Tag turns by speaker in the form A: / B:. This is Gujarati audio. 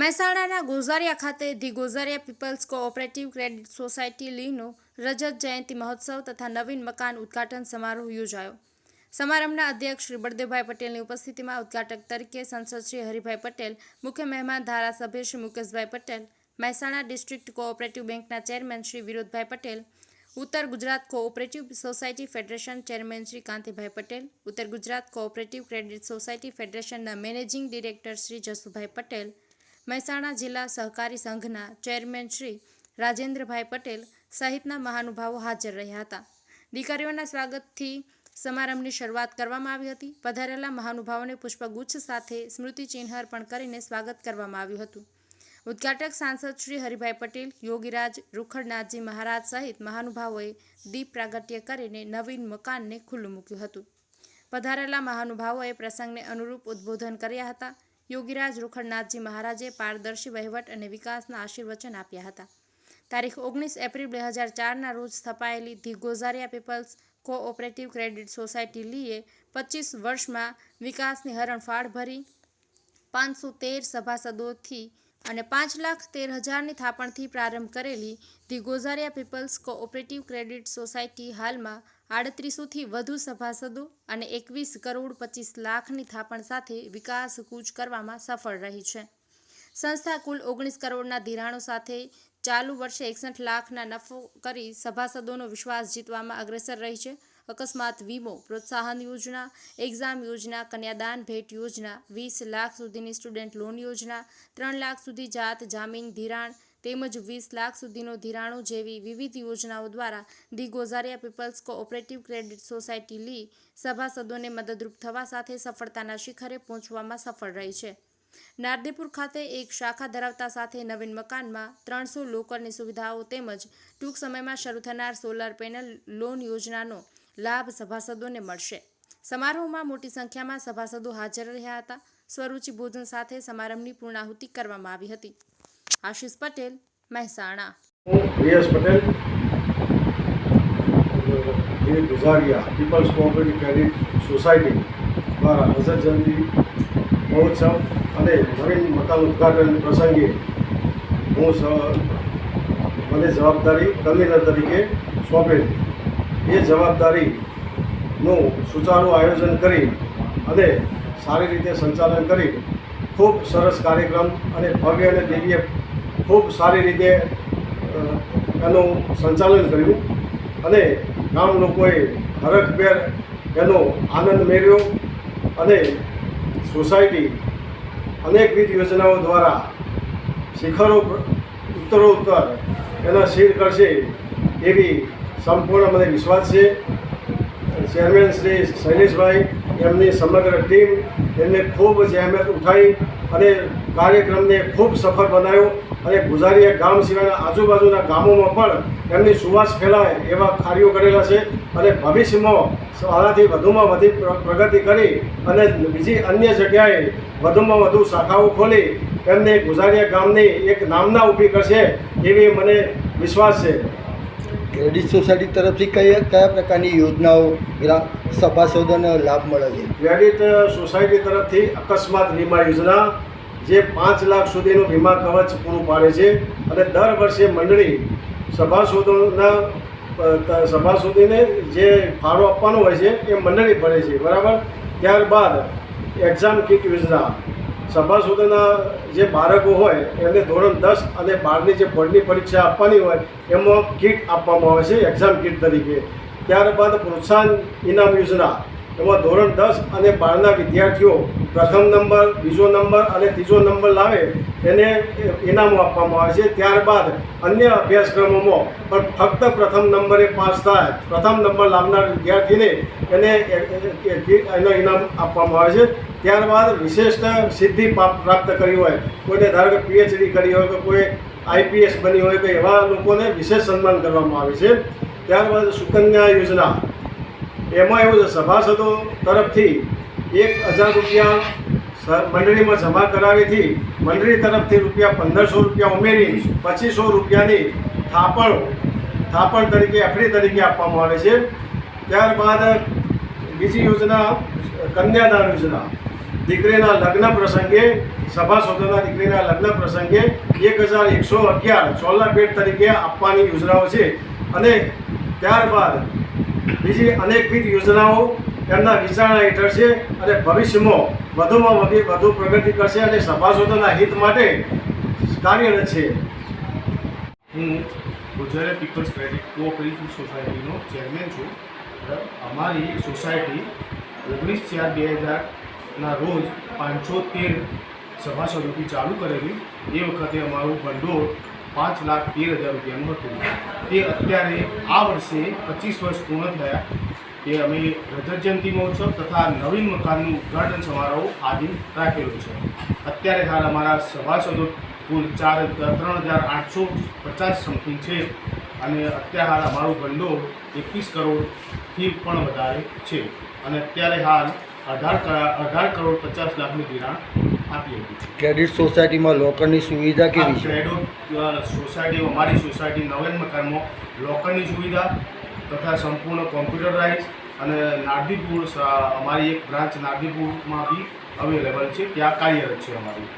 A: મહેસાણાના ગોઝારિયા ખાતે the Gozariya people's cooperative credit society લીનો રજત જયંતિ મહોત્સવ તથા નવીન મકાન ઉદ્ઘાટન સમારોહ યોજાયો. સમારંભના અધ્યક્ષ શ્રી બળદેવભાઈ પટેલની ઉપસ્થિતિમાં ઉદ્ઘાટક તરીકે સંસદ શ્રી હરિભાઈ પટેલ, મુખ્ય મહેમાન ધારાસભ્ય શ્રી મુકેશભાઈ પટેલ, મહેસાણા ડિસ્ટ્રિક્ટ કોઓપરેટિવ બેંકના ચેરમેન શ્રી વિરોધભાઈ પટેલ, ઉત્તર Gujarat cooperative society federation chairman Shri Kantibhai Patel, ઉત્તર ગુજરાત કોઓપરેટિવ ક્રેડિટ સોસાયટી ફેડરેશનના મેનેજિંગ ડિરેક્ટર શ્રી જસુભાઈ પટેલ મહેસાણા જિલ્લા સહકારી સંઘના ચેરમેન શ્રી રાજેન્દ્રભાઈ પટેલ સહિતના મહાનુભાવો હાજર રહ્યા હતા. દીકરીઓના સ્વાગતથી સમારંભની શરૂઆત કરવામાં આવી હતી. પધારેલા મહાનુભાવોને પુષ્પગુચ્છ સાથે સ્મૃતિચિહ્ન અર્પણ કરીને સ્વાગત કરવામાં આવ્યું હતું. ઉદ્ઘાટક સાંસદ શ્રી હરિભાઈ પટેલ, યોગીરાજ રૂખડનાથજી મહારાજ સહિત મહાનુભાવોએ દીપ પ્રાગટ્ય કરીને નવીન મકાનને ખુલ્લું મૂક્યું હતું. પધારેલા મહાનુભાવોએ પ્રસંગને અનુરૂપ ઉદ્બોધન કર્યા હતા. યોગીરાજ રૂખડનાથજી મહારાજે પારદર્શી વહીવટ અને વિકાસના આશીર્વચન આપ્યા હતા. તારીખ ઓગણીસ એપ્રિલ બે હજાર ચારના રોજ સ્થપાયેલી the Gozariya people's cooperative credit society લીએ પચીસ વર્ષમાં વિકાસની હરણફાળ ભરી, પાંચસો તેર સભાસદોથી અને પાંચ લાખ તેર હજારની થાપણથી પ્રારંભ કરેલી the Gozariya people's cooperative credit society હાલમાં આડત્રીસોથી વધુ સભાસદો અને એકવીસ કરોડ પચીસ લાખની થાપણ સાથે વિકાસ કૂચ કરવામાં સફળ રહી છે. સંસ્થા કુલ ઓગણીસ કરોડના ધિરાણો સાથે ચાલુ વર્ષે એકસઠ લાખના નફો કરી સભાસદોનો વિશ્વાસ જીતવામાં અગ્રેસર રહી છે. અકસ્માત વીમો, પ્રોત્સાહન યોજના, એક્ઝામ યોજના, કન્યાદાન ભેટ યોજના, વીસ લાખ સુધીની સ્ટુડન્ટ લોન યોજના, ત્રણ લાખ સુધી જાત જામીન ધિરાણ તેમજ વીસ લાખ સુધીનો ધિરાણો જેવી વિવિધ યોજનાઓ દ્વારા the Gozariya people's cooperative credit society લી સભાસદોને મદદરૂપ થવા સાથે સફળતાના શિખરે પહોંચવામાં સફળ રહી છે. નારદેપુર ખાતે એક શાખા ધરાવતા સાથે નવીન મકાનમાં ત્રણસો લોકરની સુવિધાઓ તેમજ ટૂંક સમયમાં શરૂ થનાર સોલાર પેનલ લોન યોજનાનો લાભ સભાસદોને મળશે. સમારોહમાં મોટી સંખ્યામાં સભાસદો હાજર રહ્યા હતા. સ્વરૂચિ ભોજન સાથે સમારંભની પૂર્ણાહુતિ કરવામાં આવી હતી. Ashish Patel Mehsana
B: VS Patel Gujariya people's cooperative credit society દ્વારા હઝર જયંતિ મહોત્સવ અને નવીન મકાન ઉદ્ઘાટન પ્રસંગે હું મને જવાબદારી કન્વીનર તરીકે સોંપેલી. એ જવાબદારીનું સુચારું આયોજન કરી અને સારી રીતે સંચાલન કરી. ખૂબ સરસ કાર્યક્રમ અને ભવ્ય અને દિવ્ય ખૂબ સારી રીતે એનું સંચાલન કર્યું અને ગામ લોકોએ હરખભેર એનો આનંદ મેળવ્યો અને સોસાયટી અનેકવિધ યોજનાઓ દ્વારા શિખરો ઉત્તરોત્તર એના શીર કરશે એવી સંપૂર્ણ મને વિશ્વાસ છે. ચેરમેન શ્રી શૈલેષભાઈ એમની સમગ્ર ટીમ એમને ખૂબ જહેમત ઉઠાવી અને કાર્યક્રમને ખૂબ સફળ બનાવ્યો. અને ગુજારીયા ગામ સિવાયના આજુબાજુના ગામોમાં પણ એમની સુવાસ ફેલાય એવા કાર્યો કરેલા છે. અને ભવિષ્યમાં આનાથી વધુમાં વધી પ્રગતિ કરી અને બીજી અન્ય જગ્યાએ વધુમાં વધુ શાખાઓ ખોલી એમને ગુજારીયા ગામની એક નામના ઊભી કરશે એવી મને વિશ્વાસ છે.
C: ક્રેડિટ સોસાયટી તરફથી કયા કયા પ્રકારની યોજનાઓ ગ્રા સભાસદોને લાભ મળે છે?
B: ક્રેડિટ સોસાયટી તરફથી અકસ્માત વીમા યોજના, જે પાંચ લાખ સુધીનું વીમા કવચ પૂરું પાડે છે અને દર વર્ષે મંડળી સભાસદોના સભાસદોને જે ફાળો આપવાનો હોય છે એ મંડળી ભરે છે, બરાબર? ત્યારબાદ એક્ઝામ કિટ યોજના સભાસદોના જે બાળકો હોય, એમને ધોરણ દસ અને બારની જે બોર્ડની પરીક્ષા આપવાની હોય, એમાં કીટ આપવામાં આવે છે એક્ઝામ કીટ તરીકે. ત્યારબાદ પ્રોત્સાહન ઇનામ યોજના. એમાં ધોરણ દસ અને બારના વિદ્યાર્થીઓ પ્રથમ નંબર, બીજો નંબર અને ત્રીજો નંબર લાવે એને ઇનામો આપવામાં આવે છે. ત્યારબાદ અન્ય અભ્યાસક્રમોમાં પણ ફક્ત પ્રથમ નંબરે પાસ થાય, પ્રથમ નંબર લાવનાર વિદ્યાર્થીને એને એનો ઇનામ આપવામાં આવે છે. ત્યારબાદ વિશિષ્ટ સિદ્ધિ પ્રાપ- પ્રાપ્ત કરી હોય, કોઈને ધારો કે પીએચડી કરી હોય કે કોઈ આઈપીએસ બની હોય કે એવા લોકોને વિશેષ સન્માન કરવામાં આવે છે. ત્યારબાદ સુકન્યા યોજના એમાં એવું છે સભાસદો તરફથી એક હજાર રૂપિયા મંડળીમાં જમા કરાવીથી મંડળી તરફથી રૂપિયા પંદરસો રૂપિયા ઉમેરી, પચીસો રૂપિયાની થાપણ થાપણ તરીકે, એફડી તરીકે આપવામાં આવે છે. ત્યારબાદ બીજી યોજના, કન્યાદાન યોજના. દીકરીના લગ્ન પ્રસંગે સભાસદોના દીકરીના લગ્ન પ્રસંગે એક હજાર એકસો અગિયાર ચોલા ભેટ તરીકે આપવાની યોજનાઓ છે. અને ત્યારબાદ બીજી અનેકવિધ યોજનાઓ એમના વિચારણા હેઠળ છે અને ભવિષ્યમાં વધુમાં વધુ વધુ પ્રગતિ કરશે અને સભાસદોના હિત માટે કાર્યરત છે.
D: હું ગુજરાત પીપલ્સ ક્રેડિટ કોઓપરેટિવ સોસાયટીનો ચેરમેન છું. અમારી સોસાયટી ઓગણીસ ચાર બે હજારના રોજ પાંચસો તેર સભાસદોથી ચાલુ કરેલી. એ વખતે અમારું ભંડોળ પાંચ લાખ તેર હજાર રૂપિયાનું હતું. તે અત્યારે આ વર્ષે પચીસ વર્ષ પૂર્ણ થયા. એ અમે રજત જયંતિ મહોત્સવ તથા નવીન મકાનનું ઉદ્ઘાટન સમારોહ આજે રાખેલો છે. અત્યારે હાલ અમારા સભાસદો કુલ ચાર ત્રણ હજાર આઠસો પચાસ સમથિંગ છે. અને અત્યારે હાલ અમારું ભંડોળ એકવીસ કરોડથી પણ વધારે છે. અને અત્યારે હાલ અઢાર અઢાર કરોડ પચાસ લાખનું ધિરાણ આપી હતી.
C: ક્રેડિટ સોસાયટીમાં લોકરની સુવિધા કેવી છે?
D: સોસાયટી અમારી સોસાયટી નવેન મકાનમાં લોકરની સુવિધા તથા સંપૂર્ણ કોમ્પ્યુટરાઇઝ અને નારદીપુર અમારી એક બ્રાન્ચ નારદીપુરમાં બી અવેલેબલ છે. ત્યાં કાર્યરત છે અમારી.